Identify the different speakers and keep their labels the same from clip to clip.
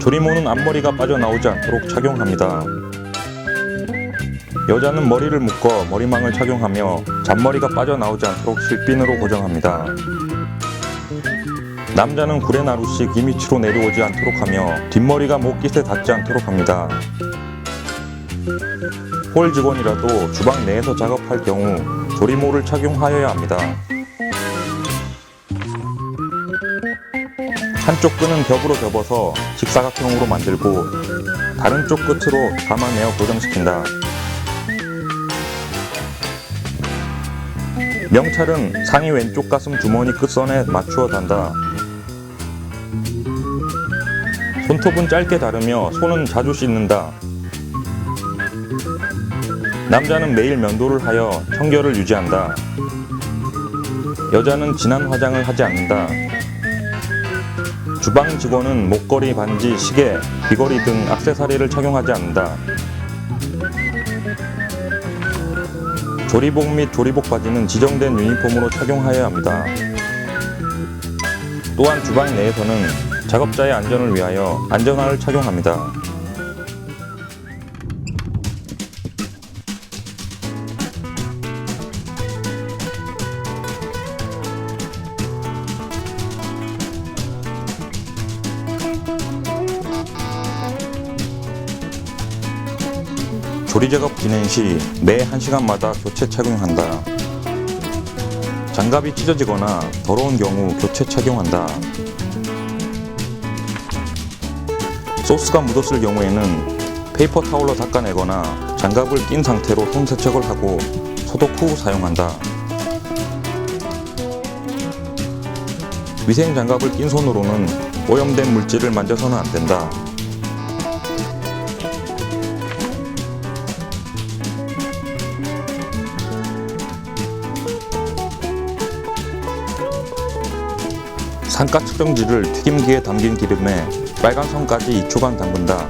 Speaker 1: 조리모는 앞머리가 빠져나오지 않도록 착용합니다. 여자는 머리를 묶어 머리망을 착용하며 잔머리가 빠져나오지 않도록 실핀으로 고정합니다. 남자는 구레나루씩 이미치로 내려오지 않도록 하며 뒷머리가 목깃에 닿지 않도록 합니다. 홀 직원이라도 주방 내에서 작업할 경우 조리모를 착용하여야 합니다. 한쪽 끈은 벽으로 접어서 직사각형으로 만들고 다른 쪽 끝으로 감아내어 고정시킨다. 명찰은 상의 왼쪽 가슴 주머니 끝선에 맞추어 단다. 손톱은 짧게 다르며 손은 자주 씻는다. 남자는 매일 면도를 하여 청결을 유지한다. 여자는 진한 화장을 하지 않는다. 주방 직원은 목걸이, 반지, 시계, 귀걸이 등 액세서리를 착용하지 않는다. 조리복 및 조리복 바지는 지정된 유니폼으로 착용하여야 합니다. 또한 주방 내에서는 작업자의 안전을 위하여 안전화를 착용합니다. 조리 작업 진행 시 매 1시간마다 교체 착용한다. 장갑이 찢어지거나 더러운 경우 교체 착용한다. 소스가 묻었을 경우에는 페이퍼 타올로 닦아내거나 장갑을 낀 상태로 손 세척을 하고 소독 후 사용한다. 위생 장갑을 낀 손으로는 오염된 물질을 만져서는 안 된다. 산가 측정지를 튀김기에 담긴 기름에 빨간 선까지 2초간 담근다.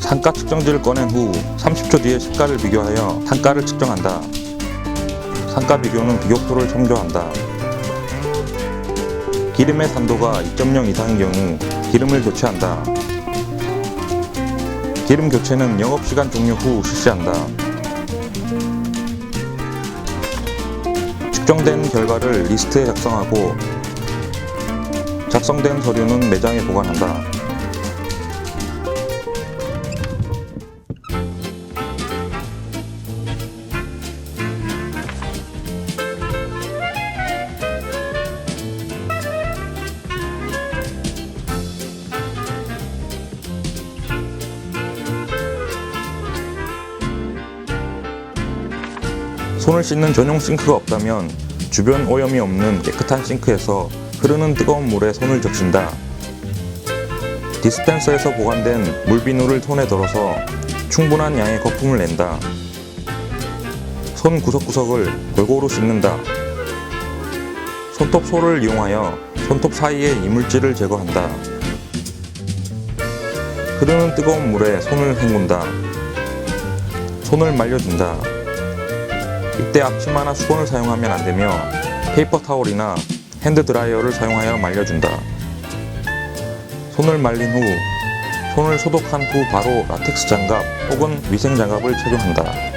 Speaker 1: 산가 측정지를 꺼낸 후 30초 뒤에 색깔을 비교하여 산가를 측정한다. 산가 비교는 비교표를 참조한다. 기름의 산도가 2.0 이상인 경우 기름을 교체한다. 기름 교체는 영업시간 종료 후 실시한다. 측정된 결과를 리스트에 작성하고 작성된 서류는 매장에 보관한다. 손을 씻는 전용 싱크가 없다면 주변 오염이 없는 깨끗한 싱크에서 흐르는 뜨거운 물에 손을 적신다. 디스펜서에서 보관된 물비누를 손에 덜어서 충분한 양의 거품을 낸다. 손 구석구석을 골고루 씻는다. 손톱 솔을 이용하여 손톱 사이의 이물질을 제거한다. 흐르는 뜨거운 물에 손을 헹군다. 손을 말려준다. 이때 앞치마나 수건을 사용하면 안 되며 페이퍼 타올이나 핸드 드라이어를 사용하여 말려준다. 손을 말린 후 손을 소독한 후 바로 라텍스 장갑 혹은 위생 장갑을 착용한다.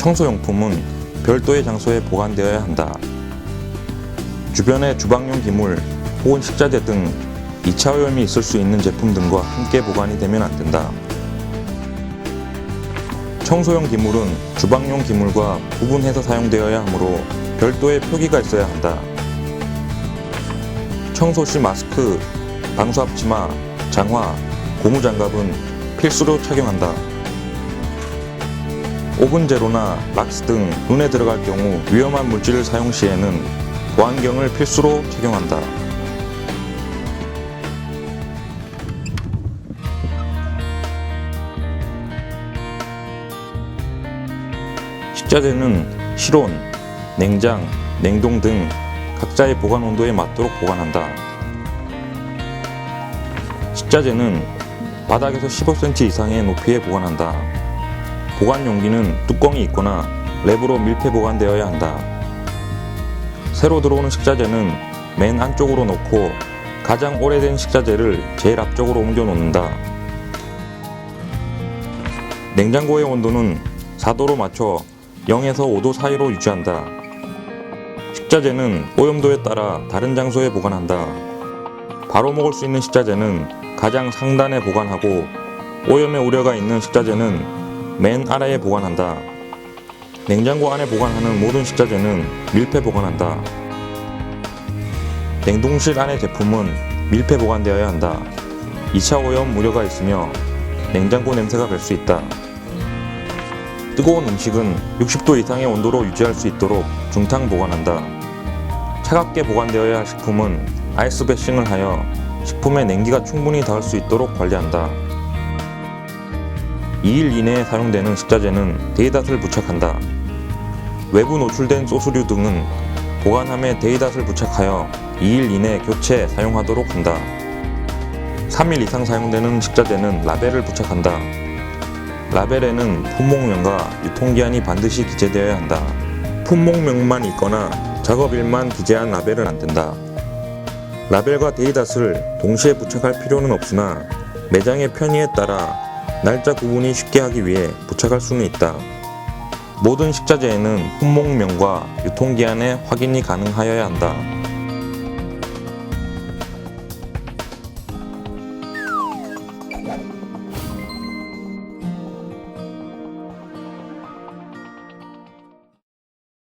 Speaker 1: 청소용품은 별도의 장소에 보관되어야 한다. 주변에 주방용 기물 혹은 식자재 등 2차 오염이 있을 수 있는 제품 등과 함께 보관이 되면 안 된다. 청소용 기물은 주방용 기물과 구분해서 사용되어야 하므로 별도의 표기가 있어야 한다. 청소 시 마스크, 방수 앞치마, 장화, 고무 장갑은 필수로 착용한다. 오븐 제로나 락스 등 눈에 들어갈 경우 위험한 물질을 사용 시에는 보안경을 필수로 착용한다. 식자재는 실온, 냉장, 냉동 등 각자의 보관 온도에 맞도록 보관한다. 식자재는 바닥에서 15cm 이상의 높이에 보관한다. 보관 용기는 뚜껑이 있거나 랩으로 밀폐 보관되어야 한다. 새로 들어오는 식자재는 맨 안쪽으로 놓고 가장 오래된 식자재를 제일 앞쪽으로 옮겨 놓는다. 냉장고의 온도는 4도로 맞춰 0에서 5도 사이로 유지한다. 식자재는 오염도에 따라 다른 장소에 보관한다. 바로 먹을 수 있는 식자재는 가장 상단에 보관하고 오염의 우려가 있는 식자재는 맨 아래에 보관한다. 냉장고 안에 보관하는 모든 식자재는 밀폐 보관한다. 냉동실 안의 제품은 밀폐 보관되어야 한다. 2차 오염 우려가 있으며 냉장고 냄새가 별수 있다. 뜨거운 음식은 60도 이상의 온도로 유지할 수 있도록 중탕 보관한다. 차갑게 보관되어야 할 식품은 아이스 배싱을 하여 식품에 냉기가 충분히 닿을 수 있도록 관리한다. 2일 이내에 사용되는 식자재는 데이닷을 부착한다. 외부 노출된 소스류 등은 보관함에 데이닷을 부착하여 2일 이내 교체 사용하도록 한다. 3일 이상 사용되는 식자재는 라벨을 부착한다. 라벨에는 품목명과 유통기한이 반드시 기재되어야 한다. 품목명만 있거나 작업일만 기재한 라벨은 안 된다. 라벨과 데이닷을 동시에 부착할 필요는 없으나 매장의 편의에 따라 날짜 구분이 쉽게 하기 위해 부착할 수는 있다. 모든 식자재에는 품목명과 유통기한의 확인이 가능하여야 한다.